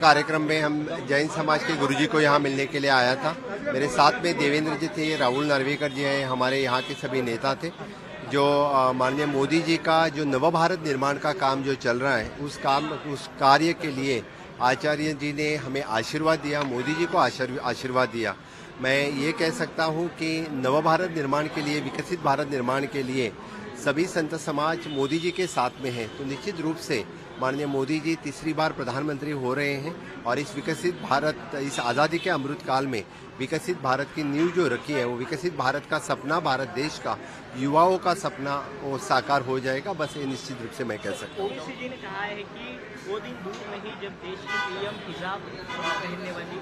कार्यक्रम में हम जैन समाज के गुरुजी को यहाँ मिलने के लिए आया था। मेरे साथ में देवेंद्र जी थे, राहुल नार्वेकर जी हैं, हमारे यहाँ के सभी नेता थे, जो माननीय मोदी जी का जो नव भारत निर्माण का काम जो चल रहा है, उस काम, उस कार्य के लिए आचार्य जी ने हमें आशीर्वाद दिया, मोदी जी को आशीर्व- आशीर्वाद दिया। मैं ये कह सकता हूँ कि नव भारत निर्माण के लिए, विकसित भारत निर्माण के लिए सभी संत समाज मोदी जी के साथ में है तो निश्चित रूप से माननीय मोदी जी तीसरी बार प्रधानमंत्री हो रहे हैं और इस विकसित भारत इस आज़ादी के अमृत काल में विकसित भारत की नींव जो रखी है वो विकसित भारत का सपना भारत देश का युवाओं का सपना वो साकार हो जाएगा। बस ये निश्चित रूप से मैं कह सकता हूँ। जी ने कहा है कि वो दिन दूर नहीं जब देश की पीएम हिजाब पहनने वाली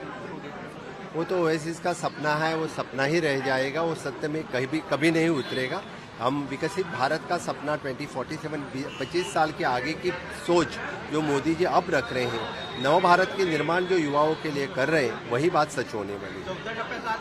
वो तो ओएसिस का सपना है वो सपना ही रह जाएगा वो सत्य में कहीं भी कभी नहीं उतरेगा। हम विकसित भारत का सपना 2047 25 साल के आगे की सोच जो मोदी जी अब रख रहे हैं नव भारत के निर्माण जो युवाओं के लिए कर रहे हैं वही बात सच होने वाली है। चौथ्या टप्प्याचं आज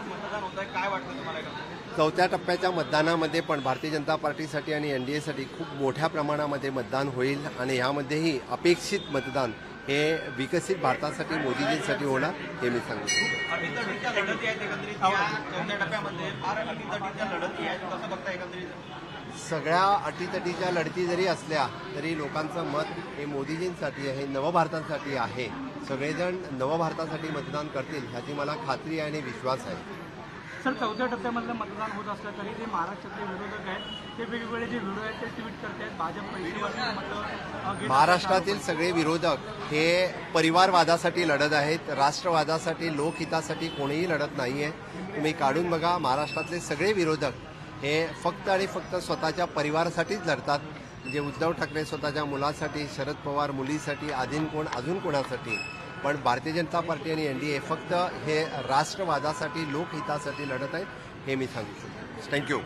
मतदान टप्प्याच्या मतदानामध्ये पण भारतीय जनता पार्टीसाठी आणि एन डी एसाठी खूप मोठ्या प्रमाणामध्ये मतदान होईल आणि यामध्येही अपेक्षित मतदान हे विकसित भारतासाठी मोदीजींसाठी होणार हे मी सांगू शकतो. सगळ्या अटीतटीच्या लढती जरी असल्या तरी लोकांचं मत हे मोदीजींसाठी आहे नवभारतासाठी आहे. सगळेजण नवभारतासाठी मतदान करतील ह्याची मला खात्री आणि विश्वास आहे. सर चौथ्या टप्प्यामधलं मतदान होत असलं तरी जे महाराष्ट्रातले विरोधक आहेत ते वेगवेगळे जे व्हिडिओ आहेत ते ट्विट करतायत भाजप महाराष्ट्रातील सगळे विरोधक हे परिवारवादासाठी लढत आहेत. राष्ट्रवादासाठी लोकहितासाठी कोणीही लढत नाही आहे तुम्ही काढून बघा महाराष्ट्रातले सगळे विरोधक हे फक्त आणि फक्त स्वतःच्या परिवारासाठीच लढतात. म्हणजे उद्धव ठाकरे स्वतःच्या मुलासाठी शरद पवार मुलीसाठी अजून कोण अजून कोणासाठी? पण भारतीय जनता पार्टी आणि एन डी ए फक्त हे राष्ट्रवादासाठी लोकहितासाठी लढत आहेत हे मी सांगू शकतो. थँक्यू